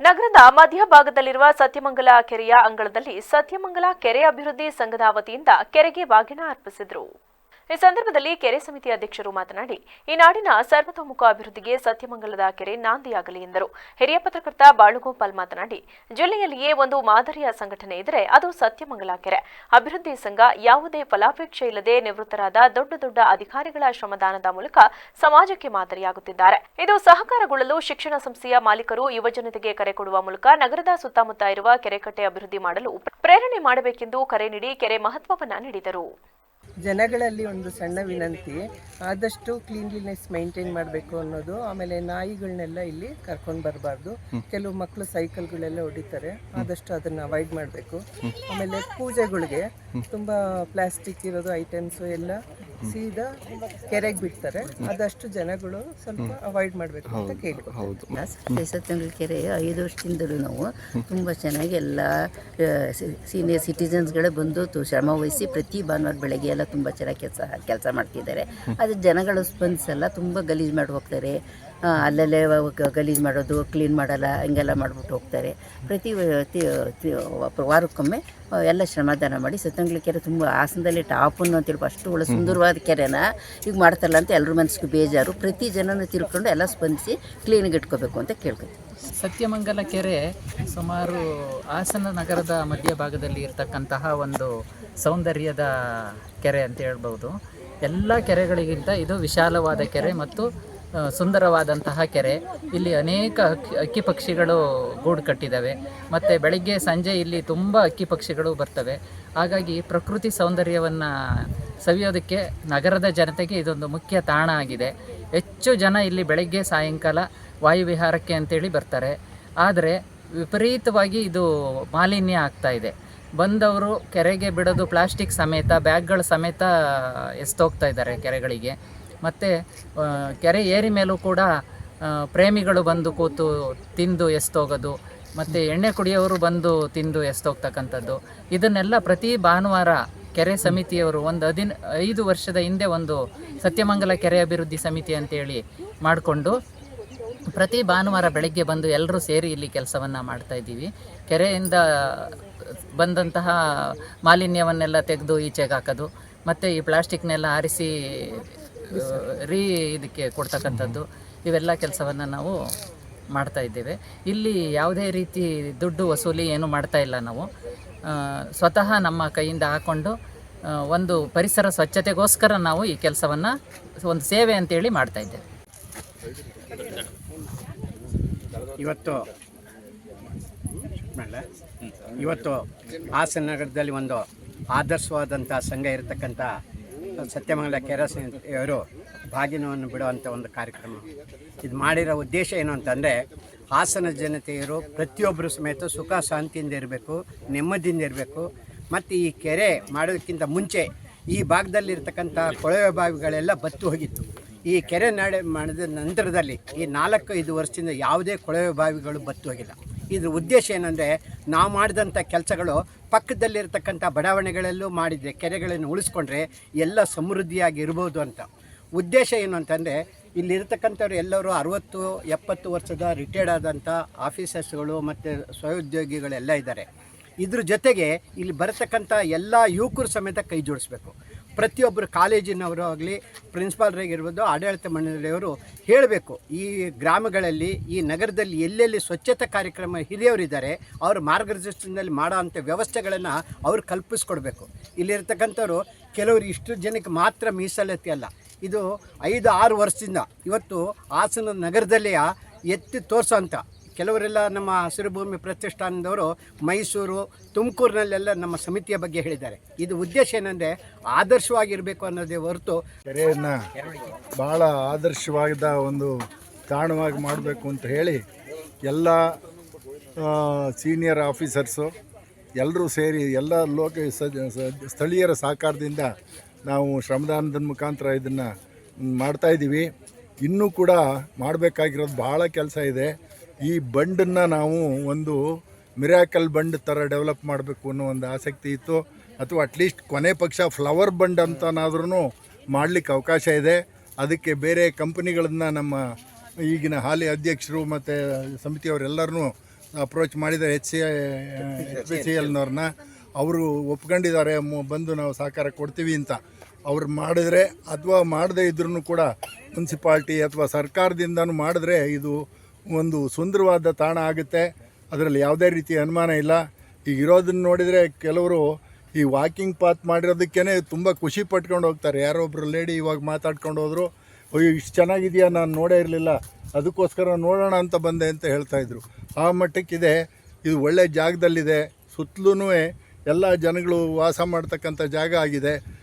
ನಗರದ ಮಧ್ಯಭಾಗದಲ್ಲಿರುವ ಸತ್ಯಮಂಗಲ ಕೆರೆಯ ಅಂಗಳದಲ್ಲಿ ಸತ್ಯಮಂಗಲ ಕೆರೆ ಅಭಿವೃದ್ಧಿ ಸಂಘದ ವತಿಯಿಂದ ಕೆರೆಗೆ ಬಾಗಿನ ಅರ್ಪಿಸಿದರು. ಈ ಸಂದರ್ಭದಲ್ಲಿ ಕೆರೆ ಸಮಿತಿ ಅಧ್ಯಕ್ಷರು ಮಾತನಾಡಿ, ಈ ನಾಡಿನ ಸರ್ವತೋಮುಖ ಅಭಿವೃದ್ಧಿಗೆ ಸತ್ಯಮಂಗಲದ ಕೆರೆ ನಾಂದಿಯಾಗಲಿ ಎಂದರು. ಹಿರಿಯ ಪತ್ರಕರ್ತ ಬಾಳುಗೋಪಾಲ್ ಮಾತನಾಡಿ, ಜಿಲ್ಲೆಯಲ್ಲಿಯೇ ಒಂದು ಮಾದರಿಯ ಸಂಘಟನೆ ಇದ್ದರೆ ಅದು ಸತ್ಯಮಂಗಲ ಕೆರೆ. ಅಭಿವೃದ್ಧಿ ಸಂಘ ಯಾವುದೇ ಫಲಾಪೇಕ್ಷೆ ಇಲ್ಲದೆ ನಿವೃತ್ತರಾದ ದೊಡ್ಡ ದೊಡ್ಡ ಅಧಿಕಾರಿಗಳ ಶ್ರಮದಾನದ ಮೂಲಕ ಸಮಾಜಕ್ಕೆ ಮಾದರಿಯಾಗುತ್ತಿದ್ದಾರೆ. ಇದು ಸಹಕಾರಗೊಳ್ಳಲು ಶಿಕ್ಷಣ ಸಂಸ್ಥೆಯ ಮಾಲೀಕರು ಯುವಜನತೆಗೆ ಕರೆ ಕೊಡುವ ಮೂಲಕ ನಗರದ ಸುತ್ತಮುತ್ತ ಇರುವ ಕೆರೆಕಟ್ಟೆ ಅಭಿವೃದ್ಧಿ ಮಾಡಲು ಪ್ರೇರಣೆ ಮಾಡಬೇಕೆಂದು ಕರೆ ನೀಡಿ ಕೆರೆ ಮಹತ್ವವನ್ನು ನೀಡಿದರು. ಜನಗಳಲ್ಲಿ ಒಂದು ಸಣ್ಣ ವಿನಂತಿ ಆದಷ್ಟು ಕ್ಲೀನ್ಲಿನೆಸ್ ಮೈಂಟೈನ್ ಮಾಡಬೇಕು ಅನ್ನೋದು ಆಮೇಲೆ ನಾಯಿಗಳನ್ನೆಲ್ಲ ಇಲ್ಲಿ ಕರ್ಕೊಂಡು ಬರಬಾರ್ದು. ಕೆಲವು ಮಕ್ಕಳು ಸೈಕಲ್ಗಳೆಲ್ಲ ಹೊಡಿತಾರೆ ಆದಷ್ಟು ಅದನ್ನು ಅವಾಯ್ಡ್ ಮಾಡಬೇಕು. ಆಮೇಲೆ ಪೂಜೆಗಳಿಗೆ ತುಂಬ ಪ್ಲಾಸ್ಟಿಕ್ ಇರೋದು ಐಟಮ್ಸು ಎಲ್ಲ ಸೀದಾ ಕೆರೆಗೆ ಬಿಡ್ತಾರೆ. ಅದಷ್ಟು ಜನಗಳು ಸ್ವಲ್ಪ ಅವಾಯ್ಡ್ ಮಾಡಬೇಕು ಅಂತ ಕೇಳ್ಬೋದು ಸತ್ಯಂಗಳ ಕೆರೆ ಐದು ವರ್ಷದಿಂದಲೂ ನಾವು ತುಂಬ ಚೆನ್ನಾಗಿ ಎಲ್ಲ ಸೀನಿಯರ್ ಸಿಟಿಸನ್ಸ್ಗಳೇ ಬಂದು ತು- ಶ್ರಮ ವಹಿಸಿ ಪ್ರತಿ ಭಾನುವಾರ ಬೆಳಗ್ಗೆ ಎಲ್ಲ ತುಂಬ ಚೆನ್ನಾಗಿ ಕೆಲಸ ಕೆಲಸ ಮಾಡ್ತಿದ್ದಾರೆ. ಅದು ಜನಗಳು ಸ್ಪಂದಿಸಲ್ಲ ತುಂಬ ಗಲೀಜು ಮಾಡಿ ಹೋಗ್ತಾರೆ. ಅಲ್ಲಲ್ಲೇ ಗಲೀಜು ಮಾಡೋದು ಕ್ಲೀನ್ ಮಾಡಲ್ಲ ಹಿಂಗೆಲ್ಲ ಮಾಡಿಬಿಟ್ಟು ಹೋಗ್ತಾರೆ. ಪ್ರತಿ ವಾರಕ್ಕೊಮ್ಮೆ ಎಲ್ಲ ಶ್ರಮದಾನ ಮಾಡಿ ಸತ್ತಂಗ್ಲ ಕೆರೆ ತುಂಬ ಹಾಸನದಲ್ಲಿ ಟಾಪನ್ನು ಅಂತ ಹೇಳ್ಬಿಟ್ಟು ಅಷ್ಟು ಒಳ್ಳೆ ಸುಂದರವಾದ ಕೆರೆನ ಈಗ ಮಾಡ್ತಾರಲ್ಲ ಅಂತ ಎಲ್ಲರ ಮನಸ್ಸಿಗೆ ಬೇಜಾರು. ಪ್ರತಿ ಜನನೂ ತಿರ್ಕೊಂಡು ಎಲ್ಲ ಸ್ಪಂದಿಸಿ ಕ್ಲೀನಿಗೆ ಇಟ್ಕೋಬೇಕು ಅಂತ ಕೇಳ್ಕೊತೀವಿ. ಸತ್ಯಮಂಗಲ ಕೆರೆ ಸುಮಾರು ಹಾಸನ ನಗರದ ಮಧ್ಯಭಾಗದಲ್ಲಿ ಇರತಕ್ಕಂತಹ ಒಂದು ಸೌಂದರ್ಯದ ಕೆರೆ ಅಂತ ಹೇಳ್ಬೋದು. ಎಲ್ಲ ಕೆರೆಗಳಿಗಿಂತ ಇದು ವಿಶಾಲವಾದ ಕೆರೆ ಮತ್ತು ಸುಂದರವಾದಂತಹ ಕೆರೆ. ಇಲ್ಲಿ ಅನೇಕ ಅಕ್ಕಿ ಪಕ್ಷಿಗಳು ಗೂಡು ಕಟ್ಟಿದ್ದಾವೆ. ಮತ್ತು ಬೆಳಗ್ಗೆ ಸಂಜೆ ಇಲ್ಲಿ ತುಂಬ ಅಕ್ಕಿ ಪಕ್ಷಿಗಳು ಬರ್ತವೆ. ಹಾಗಾಗಿ ಪ್ರಕೃತಿ ಸೌಂದರ್ಯವನ್ನು ಸವಿಯೋದಕ್ಕೆ ನಗರದ ಜನತೆಗೆ ಇದೊಂದು ಮುಖ್ಯ ತಾಣ ಆಗಿದೆ. ಹೆಚ್ಚು ಜನ ಇಲ್ಲಿ ಬೆಳಗ್ಗೆ, ಸಾಯಂಕಾಲ ವಾಯುವಿಹಾರಕ್ಕೆ ಅಂತೇಳಿ ಬರ್ತಾರೆ. ಆದರೆ ವಿಪರೀತವಾಗಿ ಇದು ಮಾಲಿನ್ಯ ಆಗ್ತಾ ಇದೆ. ಬಂದವರು ಕೆರೆಗೆ ಬಿಡೋದು ಪ್ಲಾಸ್ಟಿಕ್ ಸಮೇತ, ಬ್ಯಾಗ್ಗಳ ಸಮೇತ ಎಸ್ತೋಗ್ತಾ ಇದ್ದಾರೆ ಕೆರೆಗಳಿಗೆ. ಮತ್ತು ಕೆರೆ ಏರಿ ಮೇಲೂ ಕೂಡ ಪ್ರೇಮಿಗಳು ಬಂದು ಕೂತು ತಿಂದು ಎಸ್ತೋಗೋದು, ಮತ್ತು ಎಣ್ಣೆ ಕುಡಿಯೋರು ಬಂದು ತಿಂದು ಎಸ್ತೋಗ್ತಕ್ಕಂಥದ್ದು. ಇದನ್ನೆಲ್ಲ ಪ್ರತಿ ಭಾನುವಾರ ಕೆರೆ ಸಮಿತಿಯವರು ಒಂದು ಹದಿನ, ಐದು ವರ್ಷದ ಹಿಂದೆ ಒಂದು ಸತ್ಯಮಂಗಲ ಕೆರೆ ಅಭಿವೃದ್ಧಿ ಸಮಿತಿ ಅಂತೇಳಿ ಮಾಡಿಕೊಂಡು, ಪ್ರತಿ ಭಾನುವಾರ ಬೆಳಗ್ಗೆ ಬಂದು ಎಲ್ಲರೂ ಸೇರಿ ಇಲ್ಲಿ ಕೆಲಸವನ್ನು ಮಾಡ್ತಾ ಇದ್ದೀವಿ. ಕೆರೆಯಿಂದ ಬಂದಂತಹ ಮಾಲಿನ್ಯವನ್ನೆಲ್ಲ ತೆಗೆದು ಈಚೆಗೆ ಹಾಕೋದು, ಮತ್ತು ಈ ಪ್ಲಾಸ್ಟಿಕ್ನೆಲ್ಲ ಆರಿಸಿ ರೀ ಇದಕ್ಕೆ ಕೊಡ್ತಕ್ಕಂಥದ್ದು, ಇವೆಲ್ಲ ಕೆಲಸವನ್ನು ನಾವು ಮಾಡ್ತಾ ಇದ್ದೇವೆ. ಇಲ್ಲಿ ಯಾವುದೇ ರೀತಿ ದುಡ್ಡು ವಸೂಲಿ ಏನು ಮಾಡ್ತಾ ಇಲ್ಲ ನಾವು. ಸ್ವತಃ ನಮ್ಮ ಕೈಯಿಂದ ಹಾಕ್ಕೊಂಡು ಒಂದು ಪರಿಸರ ಸ್ವಚ್ಛತೆಗೋಸ್ಕರ ನಾವು ಈ ಕೆಲಸವನ್ನು, ಒಂದು ಸೇವೆ ಅಂತೇಳಿ ಮಾಡ್ತಾ ಇದ್ದೇವೆ. ಇವತ್ತು ಇವತ್ತು ಹಾಸನ ನಗರದಲ್ಲಿ ಒಂದು ಆದರ್ಶವಾದಂಥ ಸಂಘ ಇರತಕ್ಕಂಥ ಸತ್ಯಮಂಗಲ ಕೆರಸಿಯವರು ಬಾಗಿನವನ್ನು ಬಿಡುವಂಥ ಒಂದು ಕಾರ್ಯಕ್ರಮ. ಇದು ಮಾಡಿರೋ ಉದ್ದೇಶ ಏನು ಅಂತಂದರೆ ಹಾಸನ ಜನತೆಯರು ಪ್ರತಿಯೊಬ್ಬರು ಸಮೇತ ಸುಖ ಶಾಂತಿಯಿಂದ ಇರಬೇಕು, ನೆಮ್ಮದಿಯಿಂದ ಇರಬೇಕು. ಮತ್ತು ಈ ಕೆರೆ ಮಾಡೋದಕ್ಕಿಂತ ಮುಂಚೆ ಈ ಭಾಗದಲ್ಲಿರ್ತಕ್ಕಂಥ ಕೊಳವೆ ಬಾವಿಗಳೆಲ್ಲ ಬತ್ತು ಹೋಗಿತ್ತು. ಈ ಕೆರೆ ನಾಡೆ ಮಾಡಿದ ನಂತರದಲ್ಲಿ ಈ ನಾಲ್ಕು ಐದು ವರ್ಷದಿಂದ ಯಾವುದೇ ಕೊಳವೆ ಬಾವಿಗಳು ಬತ್ತು ಹೋಗಿಲ್ಲ. ಇದ್ರ ಉದ್ದೇಶ ಏನಂದರೆ ನಾವು ಮಾಡಿದಂಥ ಕೆಲಸಗಳು ಪಕ್ಕದಲ್ಲಿರ್ತಕ್ಕಂಥ ಬಡಾವಣೆಗಳಲ್ಲೂ ಮಾಡಿದರೆ, ಕೆರೆಗಳನ್ನು ಉಳಿಸ್ಕೊಂಡ್ರೆ ಎಲ್ಲ ಸಮೃದ್ಧಿಯಾಗಿ ಇರ್ಬೋದು ಅಂತ. ಉದ್ದೇಶ ಏನು ಅಂತಂದರೆ ಇಲ್ಲಿರ್ತಕ್ಕಂಥವ್ರು ಎಲ್ಲರೂ ಅರುವತ್ತು, ಎಪ್ಪತ್ತು ವರ್ಷದ ರಿಟೈರ್ಡ್ ಆದಂಥ ಆಫೀಸರ್ಸ್ಗಳು ಮತ್ತು ಸ್ವಉದ್ಯೋಗಿಗಳೆಲ್ಲ ಇದ್ದಾರೆ. ಇದ್ರ ಜೊತೆಗೆ ಇಲ್ಲಿ ಬರತಕ್ಕಂಥ ಎಲ್ಲ ಯುವಕರು ಸಮೇತ ಕೈ ಜೋಡಿಸ್ಬೇಕು. ಪ್ರತಿಯೊಬ್ಬರು ಕಾಲೇಜಿನವರು ಆಗಲಿ ಪ್ರಿನ್ಸಿಪಾಲ್ರಾಗಿರ್ಬೋದು ಆಡಳಿತ ಮಂಡಳಿಯವರು ಹೇಳಬೇಕು. ಈ ಗ್ರಾಮಗಳಲ್ಲಿ, ಈ ನಗರದಲ್ಲಿ ಎಲ್ಲೆಲ್ಲಿ ಸ್ವಚ್ಛತಾ ಕಾರ್ಯಕ್ರಮ ಹಿರಿಯವರಿದ್ದಾರೆ, ಅವ್ರ ಮಾರ್ಗದರ್ಶನದಲ್ಲಿ ಮಾಡೋವಂಥ ವ್ಯವಸ್ಥೆಗಳನ್ನು ಅವ್ರು ಕಲ್ಪಿಸ್ಕೊಡ್ಬೇಕು. ಇಲ್ಲಿರ್ತಕ್ಕಂಥವ್ರು ಕೆಲವರು ಇಷ್ಟು ಜನಕ್ಕೆ ಮಾತ್ರ ಮೀಸಲಾತಿ ಅಲ್ಲ. ಇದು ಐದು, ಆರು ವರ್ಷದಿಂದ ಇವತ್ತು ಹಾಸನ ನಗರದಲ್ಲಿಯ ಎತ್ತಿ ತೋರಿಸೋಂಥ ಕೆಲವರೆಲ್ಲ ನಮ್ಮ ಹಸಿರು ಭೂಮಿ ಪ್ರತಿಷ್ಠಾನದವರು ಮೈಸೂರು, ತುಮಕೂರಿನಲ್ಲೆಲ್ಲ ನಮ್ಮ ಸಮಿತಿಯ ಬಗ್ಗೆ ಹೇಳಿದ್ದಾರೆ. ಇದು ಉದ್ದೇಶ ಏನಂದರೆ ಆದರ್ಶವಾಗಿರಬೇಕು ಅನ್ನೋದೇ ಹೊರತು ಕೆರೆಯನ್ನು ಭಾಳ ಆದರ್ಶವಾದ ಒಂದು ತಾಣವಾಗಿ ಮಾಡಬೇಕು ಅಂತ ಹೇಳಿ ಎಲ್ಲ ಸೀನಿಯರ್ ಆಫೀಸರ್ಸು ಎಲ್ಲರೂ ಸೇರಿ ಎಲ್ಲ ಲೋಕ ಸ್ಥಳೀಯರ ಸಹಕಾರದಿಂದ ನಾವು ಶ್ರಮದಾನದ ಮುಖಾಂತರ ಇದನ್ನು ಮಾಡ್ತಾಯಿದ್ದೀವಿ ಇನ್ನೂ ಕೂಡ ಮಾಡಬೇಕಾಗಿರೋದು ಭಾಳ ಕೆಲಸ ಇದೆ. ಈ ಬಂಡನ್ನು ನಾವು ಒಂದು ಮಿರಾಕಲ್ ಬಂಡ್ ಥರ ಡೆವಲಪ್ ಮಾಡಬೇಕು ಅನ್ನೋ ಒಂದು ಆಸಕ್ತಿ ಇತ್ತು. ಅಥವಾ ಅಟ್ಲೀಸ್ಟ್ ಕೊನೆ ಪಕ್ಷ ಫ್ಲವರ್ ಬಂಡ್ ಅಂತನಾದ್ರೂ ಮಾಡಲಿಕ್ಕೆ ಅವಕಾಶ ಇದೆ. ಅದಕ್ಕೆ ಬೇರೆ ಕಂಪನಿಗಳನ್ನ ನಮ್ಮ ಈಗಿನ ಹಾಲಿ ಅಧ್ಯಕ್ಷರು ಮತ್ತು ಸಮಿತಿಯವರೆಲ್ಲರನ್ನೂ ಅಪ್ರೋಚ್ ಮಾಡಿದ್ದಾರೆ. H C H P C ಎಲ್ನವ್ರನ್ನ ಅವರು ಒಪ್ಕೊಂಡಿದ್ದಾರೆ ಬಂದು ನಾವು ಸಹಕಾರ ಕೊಡ್ತೀವಿ ಅಂತ. ಅವ್ರು ಮಾಡಿದ್ರೆ, ಅಥವಾ ಮಾಡದೇ ಇದ್ರೂ ಕೂಡ ಮುನ್ಸಿಪಾಲ್ಟಿ ಅಥವಾ ಸರ್ಕಾರದಿಂದನೂ ಮಾಡಿದ್ರೆ ಇದು ಒಂದು ಸುಂದರವಾದ ತಾಣ ಆಗುತ್ತೆ. ಅದರಲ್ಲಿ ಯಾವುದೇ ರೀತಿ ಅನುಮಾನ ಇಲ್ಲ. ಈಗ ಇರೋದನ್ನು ನೋಡಿದರೆ ಕೆಲವರು ಈ ವಾಕಿಂಗ್ ಪಾತ್ ಮಾಡಿರೋದಕ್ಕೇ ತುಂಬ ಖುಷಿ ಪಟ್ಕೊಂಡು ಹೋಗ್ತಾರೆ. ಯಾರೋ ಒಬ್ಬರು ಲೇಡಿ ಇವಾಗ ಮಾತಾಡ್ಕೊಂಡು ಹೋದರು, ಅಯ್ಯೋ, ಇಷ್ಟು ಚೆನ್ನಾಗಿದೆಯಾ? ನಾನು ನೋಡೇ ಇರಲಿಲ್ಲ. ಅದಕ್ಕೋಸ್ಕರ ನೋಡೋಣ ಅಂತ ಬಂದೆ ಅಂತ ಹೇಳ್ತಾಯಿದ್ರು ಆ ಮಟ್ಟಕ್ಕಿದೆ. ಇದು ಒಳ್ಳೆ ಜಾಗದಲ್ಲಿದೆ. ಸುತ್ತಲೂ ಎಲ್ಲ ಜನಗಳು ವಾಸ ಮಾಡ್ತಕ್ಕಂಥ ಜಾಗ ಆಗಿದೆ.